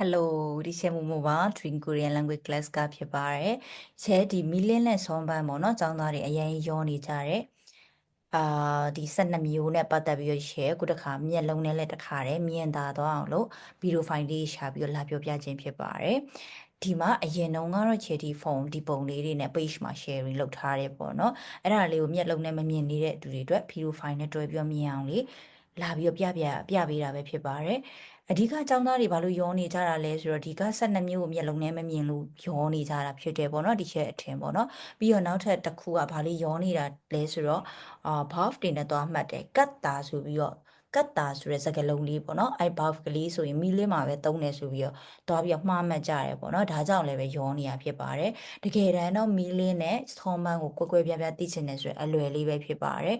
Hello ဒီရှေမူမူပါ Dream Korean Language Class ကဖြစ်ပါတယ်။ချဲဒီမီလင်းနဲ့ဆောင်းပန်းပေါ့နော်။ကျောင်းသားတွေအရင်ရောနေကြတဲ့အာဒီ12မျိုးနဲ့ပတ်သက်ပြီးတော့ share ခုတစ်ခါမျက်လုံးနဲ့လည်းတစ်ခါတည်းမြင်သာသွားအောင်လို့ဗီဒီယိုဖိုင်လေးရှာပြီးတော့လာပြောပြခြင်းဖြစ်ပါတယ်။ဒီမှာအရင်တုန်းကတော့ Chatty phone ဒီပုံလေးတွေနဲ့ page မှာ sharing လုပ်ထားတယ်ပေါ့နော်။အဲ့ဒါလေးကိုမျက်လုံးနဲ့မမြင်နေတဲ့သူတွေအတွက်ဗီဒီယိုဖိုင်နဲ့တွဲပြီးတော့မြင်အောင်လေးလာပြီးတော့ပြပြပြပေးတာပဲဖြစ်ပါတယ်။ အဓိကအကြောင်းသားတွေဘာလို့ယောနေကြတာလဲဆိုတော့ဒီက12မျိုးကိုမျက်လုံးနဲ့မမြင်လို့ယောနေကြတာဖြစ်တယ်ပေါ့နော်ဒီချက်အထင်ပေါ့နော်ပြီးတော့နောက်ထပ်တစ်ခုကဘာလို့ယောနေတာလဲဆိုတော့အာ buff တွေနဲ့သွားမှတ်တယ်ကတ်တာဆိုပြီးတော့ကတ်တာဆိုတဲ့စကားလုံးလေးပေါ့နော်အဲ buff ကလေးဆိုရင်မီလင်းမှာပဲသုံးတယ်ဆိုပြီးတော့သွားပြီးတော့မှားမှတ်ကြတယ်ပေါ့နော်ဒါကြောင့်လည်းပဲယောနေရဖြစ်ပါတယ်တကယ်တမ်းတော့မီလင်းနဲ့ဆောင်းမန်းကိုကွဲကွဲပြားပြားသိချင်တယ်ဆိုရင်အလွယ်လေးပဲဖြစ်ပါတယ်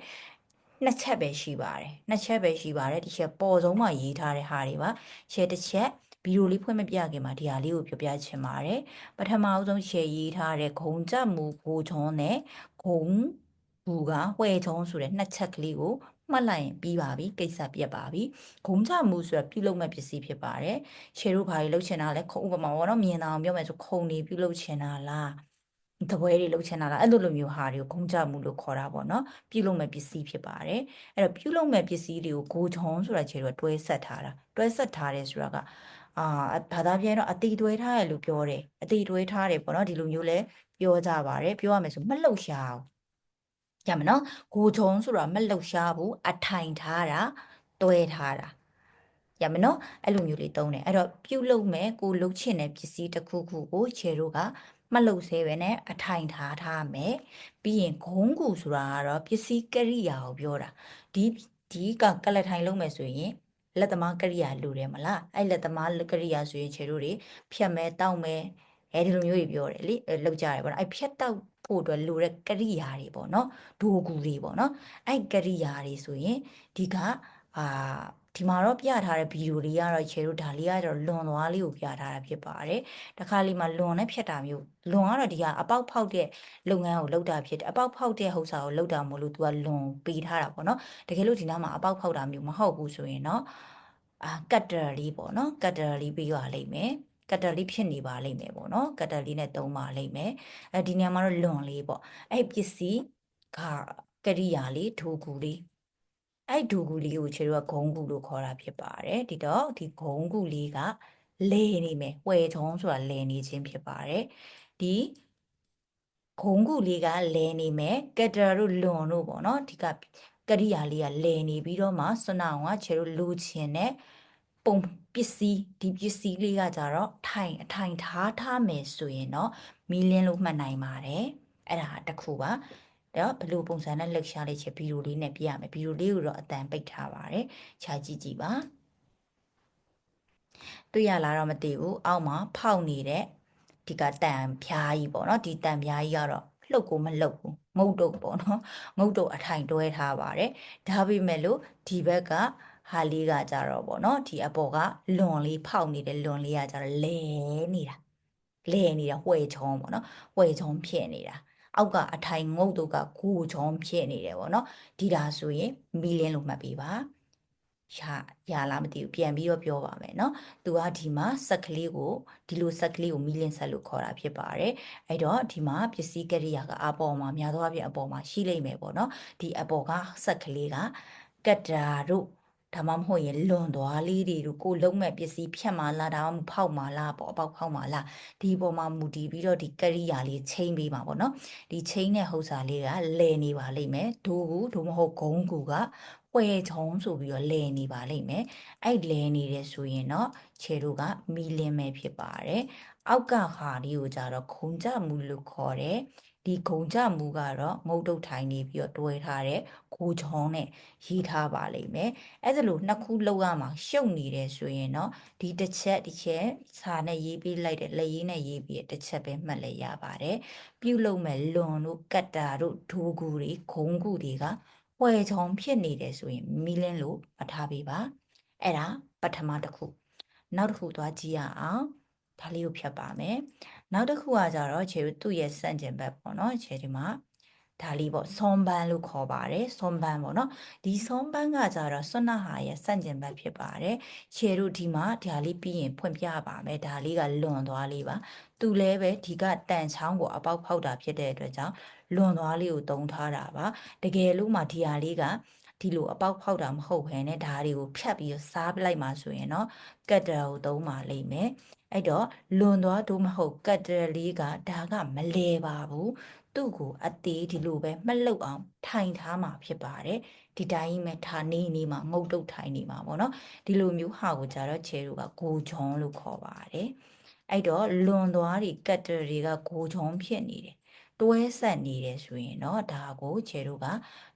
နှစ်ချက်ပဲရှိပါတယ်နှစ်ချက်ပဲရှိပါတယ်ဒီချက်ပေါ်ဆုံးမှရေးထားတဲ့ဟာတွေပါချက်တစ်ချက်ဗီဒီယိုလေးဖွင့်မပြခင်မှာဒီဟာလေးကိုပြောပြချင်ပါတယ်ပထမအဆုံးချက်ရေးထားတဲ့ဂုံကြမူကိုချုံးနဲ့ဂုံဘူကဝဲချုံးဆိုတဲ့နှစ်ချက်ကလေးကိုမှတ်လိုက်ရင်ပြီးပါပြီကိစ္စပြတ်ပါပြီဂုံကြမူဆိုတာပြုလုပ်မဲ့ပစ္စည်းဖြစ်ပါတယ်ရှယ်တို့ဘာတွေလုပ်ချင်တာလဲခုံဥပမာပေါ့နော်မြင်တာအောင်ပြောမယ်ဆိုခုံနေပြုလုပ်ချင်တာလား တပွဲတွေလှုပ်ချင်တာလားအဲ့လိုလိုမျိုးဟာတွေကိုဂုံကြမှုလို့ခေါ်တာပေါ့နော်ပြုလုပ်မဲ့ပစ္စည်းဖြစ်ပါတယ်အဲ့တော့ပြုလုပ်မဲ့ပစ္စည်းတွေကိုဂိုချွန်ဆိုတာခြေတော့တွဲဆက်ထားတာတွဲဆက်ထားတယ်ဆိုတာကအာဘာသာပြန်တော့အတိတွဲထားရလို့ပြောတယ်အတိတွဲထားတယ်ပေါ့နော်ဒီလိုမျိုးလဲပြောကြပါတယ်ပြောရမယ်ဆိုမလှုပ်ရှားဘူးကြမနော်ဂိုချွန်ဆိုတာမလှုပ်ရှားဘူးအထိုင်ထားတာတွဲထားတာရမနော်အဲ့လိုမျိုးလေးတုံးတယ်အဲ့တော့ပြုတ်လုံးမဲ့ကိုလှုပ်ချင်တဲ့ပစ္စည်းတစ်ခုခုကိုခြေတို့က မလှုပ်ဆဲပဲနဲ့အထိုင်ထားထားမယ်ပြီးရင်ဂုံးကူဆိုတာကတော့ပစ္စည်းကရိယာကိုပြောတာဒီဒီကကလထိုင်လုံးမယ်ဆိုရင်လက်သမားကရိယာလိုတယ်မလားအဲ့လက်သမားကရိယာဆိုရင်ခြေတို့တွေဖြတ်မဲတောက်မဲအဲဒီလိုမျိုးတွေပြောတယ်လေလောက်ကြတယ်ပေါ့နော်အဲ့ဖြတ်တောက်ဖို့အတွက်လိုတဲ့ကရိယာတွေပေါ့နော်ဒိုကူတွေပေါ့နော်အဲ့ကရိယာတွေဆိုရင်ဒီကအာ ဒီမှာတော့ပြထားတဲ့ဗီဒီယိုလေးကတော့ခြေတို့ဒါလေးကတော့လွန်သွားလေးကိုပြထားတာဖြစ်ပါတယ်။တခါလေးမှာလွန်နဲ့ဖြတ်တာမျိုးလွန်ကတော့ဒီကအပေါက်ဖောက်တဲ့လုပ်ငန်းကိုလုပ်တာဖြစ်တယ်။အပေါက်ဖောက်တဲ့ဟုတ်စာကိုလုပ်တာမလို့ तू ကလွန်ပေးထားတာပေါ့နော်။တကယ်လို့ဒီနားမှာအပေါက်ဖောက်တာမျိုးမဟုတ်ဘူးဆိုရင်တော့အာကတ်တာလေးပေါ့နော်။ကတ်တာလေးပြီးရလိမ့်မယ်။ကတ်တာလေးဖြစ်နေပါလိမ့်မယ်ပေါ့နော်ကတ်တာလေးနဲ့သုံးပါလိမ့်မယ်အဲဒီနေရာမှာတော့လွန်လေးပေါ့အဲ့ပစ္စည်းကကရိယာလေးထိုးကူလေး အဲ့ဒူကူလေးကိုခြေတို့ကဂုံးကူလို့ခေါ်တာဖြစ်ပါတယ်ဒီတော့ဒီဂုံးကူလေးကလဲနေမယ်ဝဲချုံဆိုတာလဲနေခြင်းဖြစ်ပါတယ်ဒီဂုံးကူလေးကလဲနေမယ်ကက်တရာတို့လွန်တို့ပေါ့နော်ဒီကကရိယာလေးကလဲနေပြီးတော့မှစွနာအောင်ကခြေတို့လူချင်းနဲ့ပုံပစ္စည်းဒီပစ္စည်းလေးကကြတော့ထိုင်အထိုင်ထားထားမယ်ဆိုရင်တော့မီလင်းလို့မှတ်နိုင်ပါတယ်အဲ့ဒါတစ်ခုပါ တော့ဘယ်လိုပုံစံနဲ့လှုပ်ရှားလေးချင်ဗီဒီယိုလေးနဲ့ပြရမယ်ဗီဒီယိုလေးကိုတော့အတန်ပိတ်ထားပါတယ်ခြာကြည့်ကြည့်ပါတွေ့ရလားတော့မသိဘူးအောက်မှာဖောက်နေတဲ့ဒီကတန်ဖြားကြီးပေါ့နော်ဒီတန်ဖြားကြီးကတော့လှုပ်ကိုမလှုပ်ဘူးငုတ်တုတ်ပေါ့နော်ငုတ်တုတ်အထိုင်တွဲထားပါတယ်ဒါပေမဲ့လို့ဒီဘက်ကဟာလေးကကြတော့ပေါ့နော်ဒီအပေါ်ကလွန်လေးဖောက်နေတဲ့လွန်လေးကကြတော့လဲနေတာလဲနေတာဝှဲချောင်းပေါ့နော်ဝှဲချောင်းဖြစ်နေတာ အောက်ကအထိုင်ငုတ်တို့ကကိုချောင်းဖြစ်နေတယ်ပေါ့နော်ဒီဒါဆိုရင်မီလင်းလို့မှတ်ပေးပါရရလားမသိဘူးပြန်ပြီးတော့ပြောပါမယ်เนาะသူကဒီမှာဆက်ကလေးကိုဒီလိုဆက်ကလေးကိုမီလင်းဆက်လို့ခေါ်တာဖြစ်ပါတယ်အဲ့တော့ဒီမှာပစ္စည်းကရိယာကအပေါ်မှာများသောအားဖြင့်အပေါ်မှာရှိလိမ့်မယ်ပေါ့เนาะဒီအပေါ်ကဆက်ကလေးကကတ္တာတို့ ဒါမှမဟုတ်ရင်လွန်သွားလေးတွေတို့ကိုလုံးမဲ့ပစ္စည်းဖြတ်မှာလားဒါမှမဟုတ်ဖောက်မှာလားပေါ့အပေါက်ဖောက်မှာလားဒီပေါ်မှာမူတည်ပြီးတော့ဒီကရိယာလေးချိန်ပေးမှာပေါ့နော်ဒီချိန်တဲ့ဟုတ်စာလေးကလဲနေပါလိမ့်မယ်ဒိုးကူဒို့မဟုတ်ဂုံးကူကပွဲချုံဆိုပြီးတော့လဲနေပါလိမ့်မယ်အဲ့လဲနေတယ်ဆိုရင်တော့ခြေတို့ကမီလင်းမဲ့ဖြစ်ပါတယ်အောက်ကဟာလေးကိုကြတော့ခုံကြမှုလို့ခေါ်တယ် ဒီဂုံကြမူကတော့ငုတ်တုတ်ထိုင်နေပြီးတော့တွဲထားတဲ့ကိုချောင်းနဲ့ရေးထားပါလိမ့်မယ်အဲ့ဒါလို့နှစ်ခုလောက်ရမှာရှုပ်နေတယ်ဆိုရင်တော့ဒီတစ်ချက်တစ်ချက်စာနဲ့ရေးပေးလိုက်တဲ့လက်ရေးနဲ့ရေးပြီးတစ်ချက်ပဲမှတ်လဲရပါတယ်ပြုတ်လုံးမဲ့လွန်တို့ကတ်တာတို့ဒိုးကူတွေဂုံကူတွေကဝဲချောင်းဖြစ်နေတယ်ဆိုရင်မီလင်းလို့မထားပေးပါအဲ့ဒါပထမတစ်ခုနောက်တစ်ခုသွားကြည့်ရအောင် ဒါလေးကိုဖြတ်ပါမယ်နောက်တစ်ခုကကြတော့ခြေသူ့ရဲ့စန့်ကျင်ဘက်ပေါ့နော်ခြေဒီမှာဒါလေးပေါ့ဆွန်ပန်းလို့ခေါ်ပါတယ်ဆွန်ပန်းပေါ့နော်ဒီဆွန်ပန်းကကြတော့ဆွနဟာရဲ့စန့်ကျင်ဘက်ဖြစ်ပါတယ်ခြေတို့ဒီမှာဒါလေးပြီးရင်ဖွင့်ပြပါမယ်ဒါလေးကလွန်သွားလေးပါသူလည်းပဲဒီကတန်ချောင်းကိုအပေါက်ဖောက်တာဖြစ်တဲ့အတွက်ကြောင့်လွန်သွားလေးကိုတုံးထားတာပါတကယ်လို့မှဒီဟာလေးကဒီလိုအပေါက်ဖောက်တာမဟုတ်ဘဲနဲ့ဒါတွေကိုဖြတ်ပြီးစားပလိုက်မှဆိုရင်တော့ကတ်တာကိုသုံးပါလိမ့်မယ် အဲ့တော့လွန်သွားတို့မဟုတ်ကတ်တလေးကဒါကမလဲပါဘူးသူ့ကိုအသေးဒီလိုပဲမလှုပ်အောင်ထိုင်ထားမှာဖြစ်ပါတယ်ဒီတိုင်းပဲထားနေနေမှာငုတ်တုတ်ထိုင်နေမှာပေါ့နော်ဒီလိုမျိုးဟာကိုကြတော့ခြေတို့ကဂိုဂျွန်လို့ခေါ်ပါတယ်အဲ့တော့လွန်သွားတွေကတ်တတွေကဂိုဂျွန်ဖြစ်နေတယ် တွဲဆက်နေတယ်ဆိုရင်တော့ဒါကိုခြေတို့က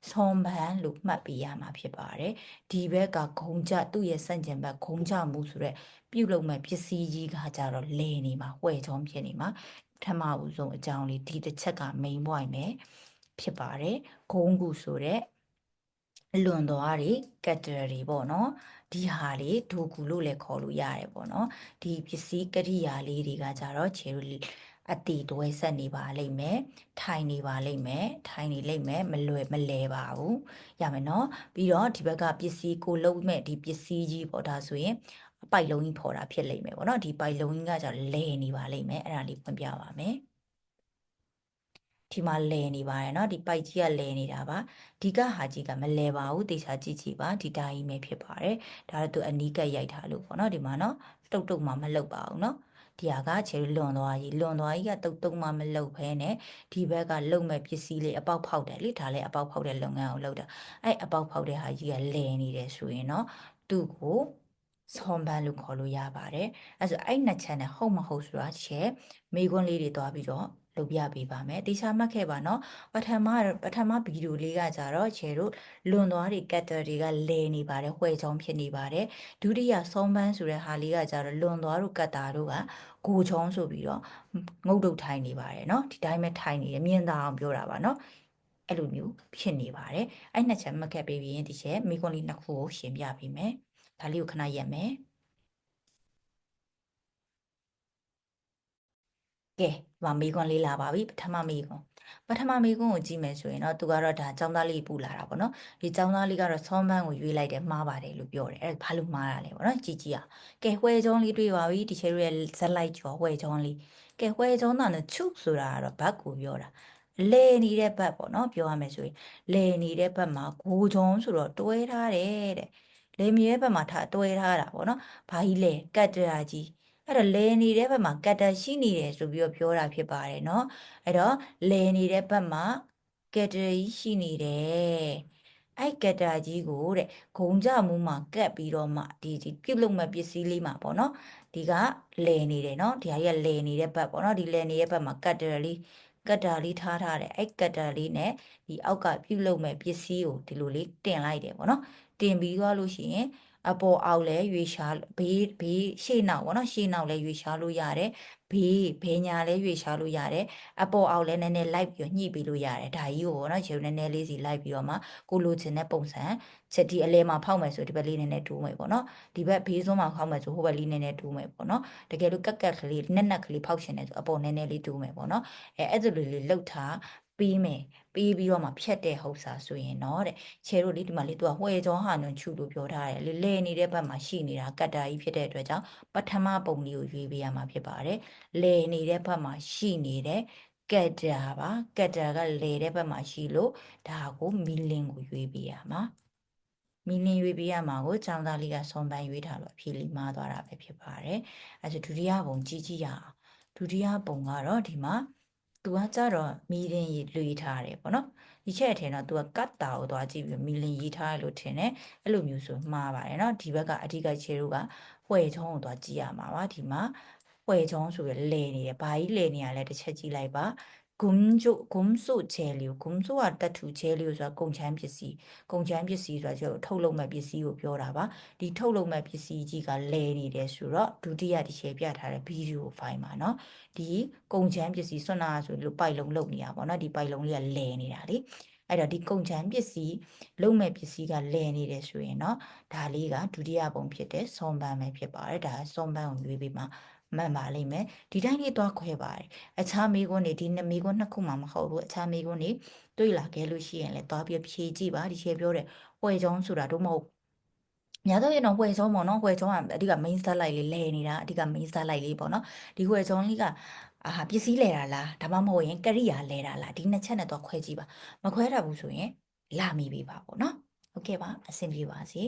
ဆွန်ပန်းလို့မှတ်ပေးရမှာဖြစ်ပါတယ်ဒီဘက်ကဂုံကြသူ့ရဲ့စန့်ကျင်ဘက်ဂုံကြမှုဆိုရက်ပြုတ်လုံးမဲ့ပစ္စည်းကြီးကကြတော့လဲနေမှာဝဲချောင်းဖြစ်နေမှာပထမဦးဆုံးအကြောင်းလေးဒီတစ်ချက်က main point ပဲဖြစ်ပါတယ်ဂုံကူဆိုတဲ့လွန်သွားတွေကတ်တရီပေါ့နော်ဒီဟာလေးဒိုကူလို့လည်းခေါ်လို့ရတယ်ပေါ့နော်ဒီပစ္စည်းကရိယာလေးတွေကကြတော့ခြေတို့ အတီတွဲဆက်နေပါလိမ့်မယ်ထိုင်နေပါလိမ့်မယ်ထိုင်နေလိမ့်မယ်မလွယ်မလဲပါဘူးရမယ်နော်ပြီးတော့ဒီဘက်ကပစ္စည်းကိုလုံးမဲ့ဒီပစ္စည်းကြီးပေါ့ဒါဆိုရင်အပိုက်လုံးကြီးဖော်တာဖြစ်လိမ့်မယ်ပေါ့နော်ဒီပိုက်လုံးကြီးကကြောင့်လဲနေပါလိမ့်မယ်အဲ့ဒါလေးဖွင့်ပြပါမယ်ဒီမှာလဲနေပါတယ်เนาะဒီပိုက်ကြီးကလဲနေတာပါဒီကဟာကြီးကမလဲပါဘူးတေချာကြည့်ကြည့်ပါဒီတိုင်းပဲဖြစ်ပါတယ်ဒါတော့သူအနီးကပ်ရိုက်ထားလို့ပေါ့เนาะဒီမှာเนาะတုတ်တုတ်မှမလုတ်ပါဘူးเนาะ ဒီဟာကချယ်ရီလွန်သွားကြီးလွန်သွားကြီးကတုတ်တုတ်မှမလုပ်ဘဲနဲ့ဒီဘက်ကလုံမဲ့ပစ္စည်းလေးအပေါက်ဖောက်တယ်လေဒါလည်းအပေါက်ဖောက်တဲ့လုပ်ငန်းကိုလုပ်တာအဲ့အပေါက်ဖောက်တဲ့ဟာကြီးကလဲနေတယ်ဆိုရင်တော့သူ့ကိုဆွန်ပန်းလို့ခေါ်လို့ရပါတယ်အဲ့ဆိုအဲ့နှစ်ချက်နဲ့ဟုတ်မဟုတ်ဆိုတာချက်မိခွန်းလေးတွေသွားပြီးတော့ လုပ်ပြပေးပါမယ်တေချာမှတ်ခဲ့ပါနော်ပထမပထမဗီဒီယိုလေးကကြတော့ခြေတို့လွန်သွားတွေကတ်တာတွေကလဲနေပါတယ်ဝှဲချောင်းဖြစ်နေပါတယ်ဒုတိယဆုံးပန်းဆိုတဲ့ဟာလေးကကြတော့လွန်သွားတို့ကတ်တာတို့ကကိုချောင်းဆိုပြီးတော့ငုတ်တုတ်ထိုင်နေပါတယ်နော်ဒီတိုင်းပဲထိုင်နေတယ်မြင်သာအောင်ပြောတာပါနော်အဲ့လိုမျိုးဖြစ်နေပါတယ်အဲ့နှစ်ချက်မှတ်ခဲ့ပေးပြီးရင်ဒီချက်မိကွန်လေးနှစ်ခုကိုရှင်းပြပေးမယ်ဒါလေးကိုခဏရက်မယ် ကဲဒီမှာမေးခွန်းလေးလာပါပြီပထမမေးခွန်းပထမမေးခွန်းကိုကြည့်မယ်ဆိုရင်တော့သူကတော့ဒါចောင်းသားလေးပူလာတာပေါ့နော်ဒီចောင်းသားလေးကတော့ဆောင်းပန်းကိုရွေးလိုက်တယ်မှားပါတယ်လို့ပြောတယ်အဲ့ဒါဘာလို့မှားတာလဲပေါ့နော်ကြည့်ကြည့်အောင်ကဲဝှဲချောင်းလေးတွေ့ပါပြီဒီချေရဲ့ဇက်လိုက်ကျော်ဝှဲချောင်းလေးကဲဝှဲချောင်းသားနဲ့ချုပ်ဆိုတာကတော့ဘတ်ကိုပြောတာလဲနေတဲ့ဘတ်ပေါ့နော်ပြောရမယ်ဆိုရင်လဲနေတဲ့ဘတ်မှာဂိုးချောင်းဆိုတော့တွဲထားတယ်တဲ့လေမြဲဘက်မှာထားတွဲထားတာပေါ့နော်ဘာကြီးလဲကတ်တရာကြီး အဲ့တော့လဲနေတဲ့ဘက်မှာကတ်တာရှိနေတယ်ဆိုပြီးတော့ပြောတာဖြစ်ပါတယ်เนาะအဲ့တော့လဲနေတဲ့ဘက်မှာကတ်တာကြီးရှိနေတယ်အဲ့ကတ်တာကြီးကိုတဲ့ဂုံကြမှုမှာကတ်ပြီးတော့မှဒီဒီပြုတ်လုံမဲ့ပစ္စည်းလေးမှာပေါ့နော်ဒီကလဲနေတယ်เนาะဒီဟာကြီးကလဲနေတဲ့ဘက်ပေါ့နော်ဒီလဲနေတဲ့ဘက်မှာကတ်တာလေးကတ်တာလေးထားထားတယ်အဲ့ကတ်တာလေးနဲ့ဒီအောက်ကပြုတ်လုံမဲ့ပစ္စည်းကိုဒီလိုလေးတင်လိုက်တယ်ပေါ့နော်တင်ပြီးသွားလို့ရှိရင် အပေါ်အောက်လည်းရွေရှာဘေးဘေးရှေ့နောက်ပေါ့နော်ရှေ့နောက်လည်းရွေရှာလို့ရတယ်ဘေးဘေးညာလည်းရွေရှာလို့ရတယ်အပေါ်အောက်လည်းနည်းနည်းလိုက်ပြီးညှိပြီးလို့ရတယ်ဒါကြီးကိုပေါ့နော်ခြေနည်းနည်းလေးစီလိုက်ပြီးတော့မှကိုလိုချင်တဲ့ပုံစံချက်ဒီအလဲမှာဖောက်မယ်ဆိုဒီဘက်လေးနည်းနည်းတိုးမယ်ပေါ့နော်ဒီဘက်ဘေးစွန်းမှာဖောက်မယ်ဆိုဟိုဘက်လေးနည်းနည်းတိုးမယ်ပေါ့နော်တကယ်လို့ကက်ကက်ကလေးနက်နက်ကလေးဖောက်ရှင်တယ်ဆိုအပေါ်နည်းနည်းလေးတိုးမယ်ပေါ့နော်အဲအဲ့ဒါလိုလေးလှုပ်ထား ပေးမယ်ပေးပြီးတော့မှဖြတ်တဲ့ဟုတ်စာဆိုရင်တော့တဲ့ခြေတို့လေးဒီမှာလေးသူကဝှဲကြောဟာညွန်ချူလို့ပြောထားတယ်လေလဲနေတဲ့ဘက်မှာရှိနေတာကတ်တာကြီးဖြစ်တဲ့အတွက်ကြောင့်ပထမပုံလေးကိုရွေးပေးရမှာဖြစ်ပါတယ်လဲနေတဲ့ဘက်မှာရှိနေတဲ့ကတ်တာပါကတ်တာကလဲတဲ့ဘက်မှာရှိလို့ဒါကိုမီလင်ကိုရွေးပေးရမှာမီလင်ရွေးပေးရမှာကိုចောင်းသားလေးကဆွန်ပန်းရွေးထားလို့အဖြေလေးမှားသွားတာပဲဖြစ်ပါတယ်အဲဒါဒုတိယပုံကြည့်ကြည့်ရအောင်ဒုတိယပုံကတော့ဒီမှာ သူကကြတော့မီလင်ရေးလွေထားတယ်ပေါ့နော်ဒီချက်ထင်တော့သူကကတ်တာကိုသွားကြည့်ပြီးမီလင်ရေးထားတယ်လို့ထင်တယ်အဲ့လိုမျိုးဆိုမှားပါတယ်နော်ဒီဘက်ကအဓိကခြေတို့ကဝှဲချောင်းကိုသွားကြည့်ရမှာပါဒီမှာဝှဲချောင်းဆိုရလဲနေတယ်ဘာကြီးလဲနေရလဲတစ်ချက်ကြည့်လိုက်ပါ ဂုံကျုဂုံစုချဲလီဂုံစုကတတ်ထူချဲလီဆိုတာကုန်ချမ်းပစ္စည်းကုန်ချမ်းပစ္စည်းဆိုတာကျတော့ထုတ်လုပ်မဲ့ပစ္စည်းကိုပြောတာပါဒီထုတ်လုပ်မဲ့ပစ္စည်းကြီးကလဲနေတယ်ဆိုတော့ဒုတိယတစ်ချက်ပြထားတဲ့ဗီဒီယိုဖိုင်မှာเนาะဒီကုန်ချမ်းပစ္စည်းဆွနာဆိုလို့ပိုက်လုံးလုတ်နေတာပေါ့เนาะဒီပိုက်လုံးလေးကလဲနေတာလေအဲ့တော့ဒီကုန်ချမ်းပစ္စည်းလုံမဲ့ပစ္စည်းကလဲနေတယ်ဆိုရင်เนาะဒါလေးကဒုတိယပုံဖြစ်တဲ့ဆွန်ပန်းပဲဖြစ်ပါတယ်ဒါဆွန်ပန်းကိုရွေးပြီးမှ မှန်ပါလိမ့်မယ်ဒီတိုင်းလေးသွားခွဲပါတယ်အခြားမိကွန်းတွေဒီနှစ်မိကွန်းနှစ်ခုမှမဟုတ်ဘူးအခြားမိကွန်းတွေတွေ့လာခဲ့လို့ရှိရင်လည်းသွားပြီးဖြေကြည့်ပါဒီချေပြောတဲ့ဝဲချောင်းဆိုတာတို့မဟုတ်များသောအားဖြင့်တော့ဝဲချောင်းပေါ့နော်ဝဲချောင်းကအဓိက main satellite လေးလဲနေတာအဓိက main satellite လေးပေါ့နော်ဒီဝဲချောင်းလေးကအာပစ္စည်းလဲတာလားဒါမှမဟုတ်ရင်ကရိယာလဲတာလားဒီနှစ်ချက်နဲ့တော့ခွဲကြည့်ပါမခွဲတတ်ဘူးဆိုရင်လာမိပြီပါပေါ့နော်ဟုတ်ကဲ့ပါအဆင်ပြေပါစေ